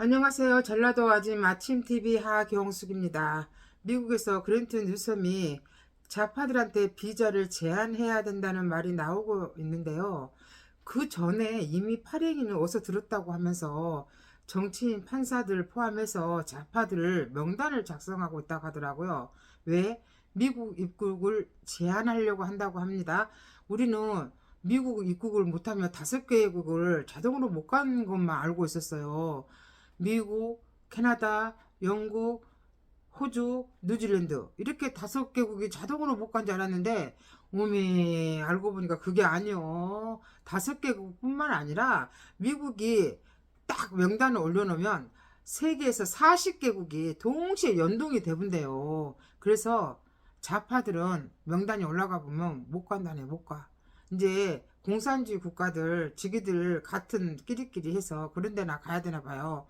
안녕하세요. 전라도 아침 아침 TV 하경숙입니다. 미국에서 그랜트 뉴섬이 좌파들한테 비자를 제한해야 된다는 말이 나오고 있는데요. 그 전에 이미 발행인을 어디서 들었다고 하면서 정치인 판사들 포함해서 좌파들을 명단을 작성하고 있다고 하더라고요. 왜? 미국 입국을 제한하려고 한다고 합니다. 우리는 미국 입국을 못하면 다섯 개국을 자동으로 못 가는 것만 알고 있었어요. 미국, 캐나다, 영국, 호주, 뉴질랜드 이렇게 다섯 개국이 자동으로 못 간 줄 알았는데 오메 알고 보니까 그게 아니요. 다섯 개국뿐만 아니라 미국이 딱 명단을 올려놓으면 세계에서 40개국이 동시에 연동이 되분대요. 그래서 좌파들은 명단이 올라가 보면 못 간다네 못 가. 이제 공산주의 국가들 지기들 같은 끼리끼리 해서 그런 데나 가야 되나 봐요.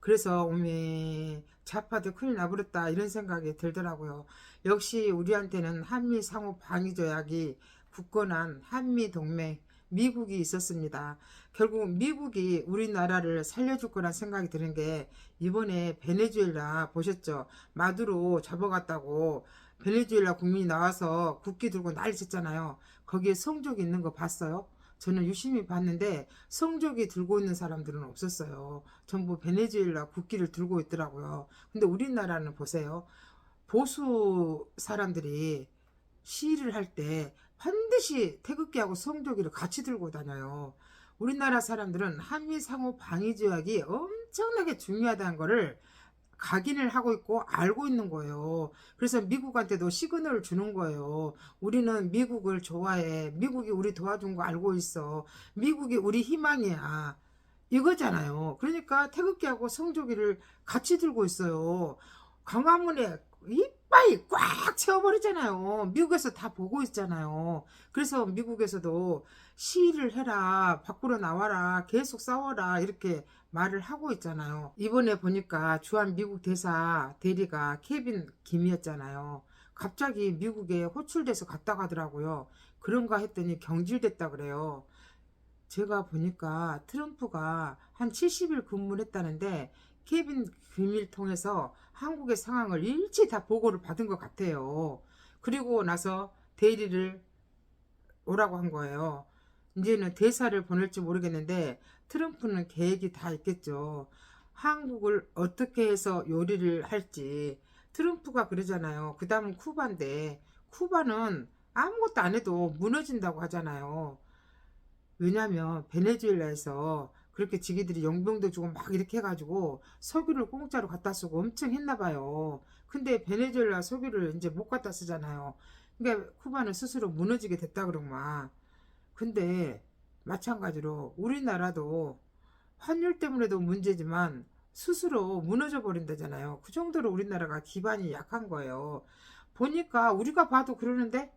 그래서 오메 좌파들 큰일 나버렸다 이런 생각이 들더라고요. 역시 우리한테는 한미 상호 방위 조약이 굳건한 한미 동맹 미국이 있었습니다. 결국 미국이 우리나라를 살려줄 거란 생각이 드는 게 이번에 베네수엘라 보셨죠? 마두로 잡아갔다고 베네수엘라 국민이 나와서 국기 들고 난리 쳤잖아요. 거기에 성족이 있는 거 봤어요? 저는 유심히 봤는데 성족이 들고 있는 사람들은 없었어요. 전부 베네수엘라 국기를 들고 있더라고요. 근데 우리나라는 보세요. 보수 사람들이 시위를 할 때 반드시 태극기하고 성조기를 같이 들고 다녀요. 우리나라 사람들은 한미 상호 방위 조약이 엄청나게 중요하다는 거를 각인을 하고 있고 알고 있는 거예요. 그래서 미국한테도 시그널을 주는 거예요. 우리는 미국을 좋아해. 미국이 우리 도와준 거 알고 있어. 미국이 우리 희망이야. 이거잖아요. 그러니까 태극기하고 성조기를 같이 들고 있어요. 광화문에 이 빨이 꽉 채워버리잖아요. 미국에서 다 보고 있잖아요. 그래서 미국에서도 시위를 해라, 밖으로 나와라, 계속 싸워라, 이렇게 말을 하고 있잖아요. 이번에 보니까 주한 미국 대사 대리가 케빈 김이었잖아요. 갑자기 미국에 호출돼서 갔다 가더라고요. 그런가 했더니 경질됐다 그래요. 제가 보니까 트럼프가 한 70일 근무를 했다는데 케빈 김일 통해서 한국의 상황을 일치 다 보고를 받은 것 같아요. 그리고 나서 대리를 오라고 한 거예요. 이제는 대사를 보낼지 모르겠는데 트럼프는 계획이 다 있겠죠. 한국을 어떻게 해서 요리를 할지 트럼프가 그러잖아요. 그 다음은 쿠바인데 쿠바는 아무것도 안 해도 무너진다고 하잖아요. 왜냐면 베네수엘라에서 그렇게 지기들이 용병도 주고 막 이렇게 해가지고 석유를 공짜로 갖다 쓰고 엄청 했나 봐요. 근데 베네수엘라 석유를 이제 못 갖다 쓰잖아요. 그러니까 쿠바는 스스로 무너지게 됐다 그러구만. 근데 마찬가지로 우리나라도 환율 때문에도 문제지만 스스로 무너져 버린다잖아요. 그 정도로 우리나라가 기반이 약한 거예요. 보니까 우리가 봐도 그러는데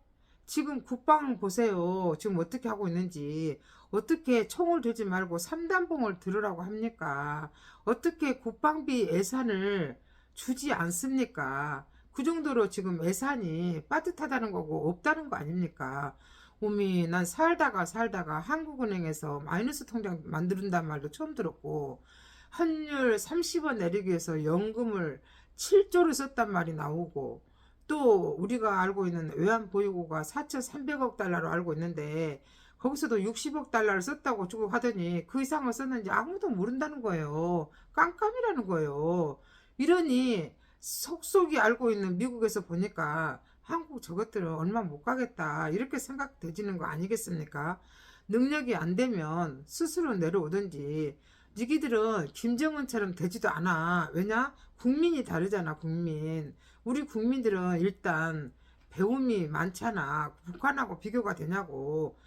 지금 국방 보세요. 지금 어떻게 하고 있는지. 어떻게 총을 들지 말고 삼단봉을 들으라고 합니까? 어떻게 국방비 예산을 주지 않습니까? 그 정도로 지금 예산이 빠듯하다는 거고 없다는 거 아닙니까? 오미 난 살다가 살다가 한국은행에서 마이너스 통장 만든단 말도 처음 들었고 환율 30원 내리기 위해서 연금을 7조를 썼단 말이 나오고 또 우리가 알고 있는 외환 보유고가 4,300억 달러로 알고 있는데 거기서도 60억 달러를 썼다고 주고 하더니 그 이상을 썼는지 아무도 모른다는 거예요. 깜깜이라는 거예요. 이러니 속속이 알고 있는 미국에서 보니까 한국 저것들은 얼마 못 가겠다 이렇게 생각되지는 거 아니겠습니까? 능력이 안 되면 스스로 내려오든지 니기들은 김정은처럼 되지도 않아. 왜냐? 국민이 다르잖아, 국민. 우리 국민들은 일단 배움이 많잖아. 북한하고 비교가 되냐고.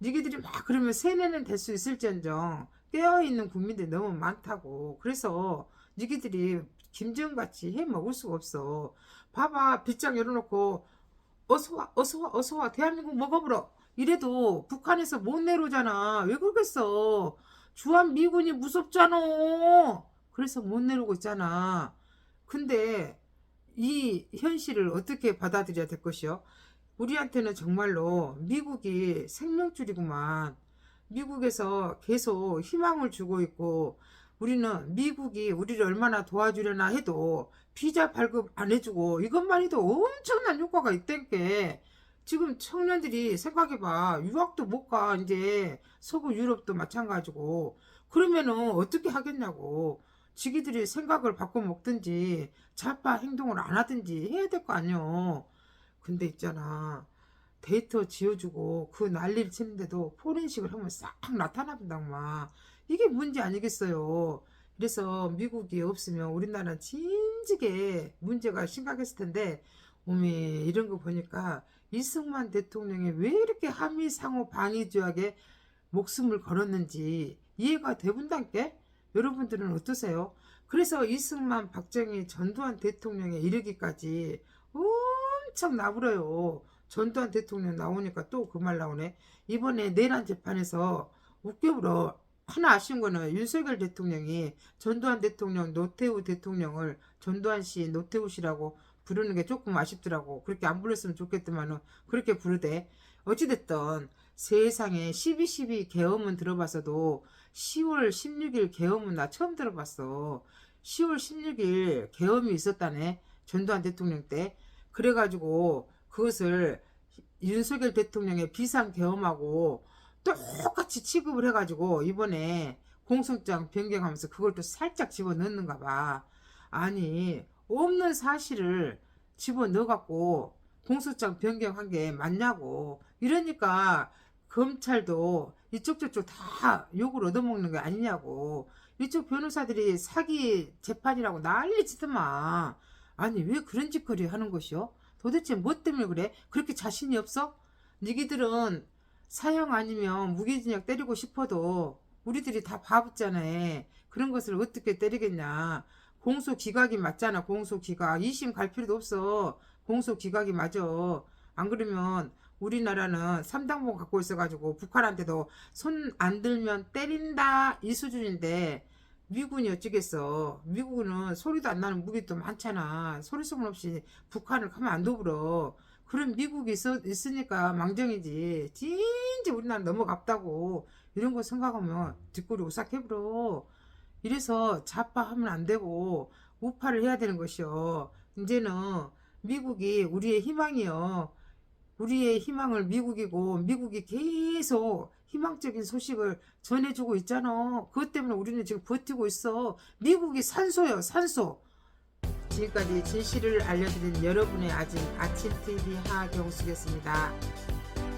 니기들이 막 그러면 세뇌는 될 수 있을지언정 깨어있는 국민들이 너무 많다고. 그래서 니기들이 김정은같이 해 먹을 수가 없어. 봐봐, 빗장 열어놓고 어서와, 어서와, 어서와, 대한민국 먹어보러. 이래도 북한에서 못 내려오잖아. 왜 그러겠어? 주한 미군이 무섭잖아. 그래서 못 내려오고 있잖아. 근데 이 현실을 어떻게 받아들여야 될 것이요? 우리한테는 정말로 미국이 생명줄이구만. 미국에서 계속 희망을 주고 있고 우리는 미국이 우리를 얼마나 도와주려나 해도 비자 발급 안 해주고 이것만 해도 엄청난 효과가 있댄게 지금 청년들이 생각해봐. 유학도 못 가. 이제 서구 유럽도 마찬가지고. 그러면은 어떻게 하겠냐고 지기들이 생각을 바꿔 먹든지 자파 행동을 안 하든지 해야 될 거 아니여 근데 있잖아. 데이터 지어주고 그 난리를 치는데도 포렌식을 하면 싹막 이게 문제 아니겠어요? 그래서 미국이 없으면 우리나라는 진지게 문제가 심각했을 텐데 어미 이런 거 보니까 이승만 대통령이 왜 이렇게 한미 상호 방위 조약에 목숨을 걸었는지 이해가 되분단께 여러분들은 어떠세요? 그래서 이승만 박정희 전두환 대통령에 이르기까지 엄청 나불어요. 전두환 대통령 나오니까 또 그 말 나오네. 이번에 내란 재판에서 웃겨불어. 하나 아쉬운 거는 윤석열 대통령이 전두환 대통령, 노태우 대통령을 전두환 씨, 노태우 씨라고 부르는 게 조금 아쉽더라고. 그렇게 안 불렀으면 좋겠더만은 그렇게 부르대. 어찌됐든 세상에 12.12 계엄은 들어봤어도 10월 16일 계엄은 나 처음 들어봤어. 10월 16일 계엄이 있었다네. 전두환 대통령 때. 그래가지고 그것을 윤석열 대통령의 비상 계엄하고 똑같이 취급을 해가지고 이번에 공소장 변경하면서 그걸 또 살짝 집어넣는가 봐. 아니 없는 사실을 집어넣어갖고 공소장 변경한 게 맞냐고. 이러니까 검찰도 이쪽 저쪽 다 욕을 얻어먹는 게 아니냐고. 이쪽 변호사들이 사기 재판이라고 난리 치더만. 아니 왜 그런 짓거리 하는 것이요? 도대체 뭐 때문에 그래? 그렇게 자신이 없어? 니기들은 사형 아니면 무기징역 때리고 싶어도 우리들이 다 바보잖아. 그런 것을 어떻게 때리겠냐. 공소 기각이 맞잖아. 공소 기각. 2심 갈 필요도 없어. 공소 기각이 맞아. 안 그러면 우리나라는 삼당봉 갖고 있어가지고 북한한테도 손 안 들면 때린다 이 수준인데 미군이 어찌겠어. 미국은 소리도 안 나는 무기도 많잖아. 소리 소문 없이 북한을 가면 안 도불어. 그런 미국이 있어, 있으니까 망정이지. 진짜 우리나라 넘어갑다고. 이런 거 생각하면 뒷골이 오싹해버려. 이래서 자빠하면 안 되고 우파를 해야 되는 것이요. 이제는 미국이 우리의 희망이요. 우리의 희망을 미국이고 미국이 계속 희망적인 소식을 전해주고 있잖아. 그것 때문에 우리는 지금 버티고 있어. 미국이 산소요, 산소. 지금까지 진실을 알려드린 여러분의 아침 TV 하경수였습니다.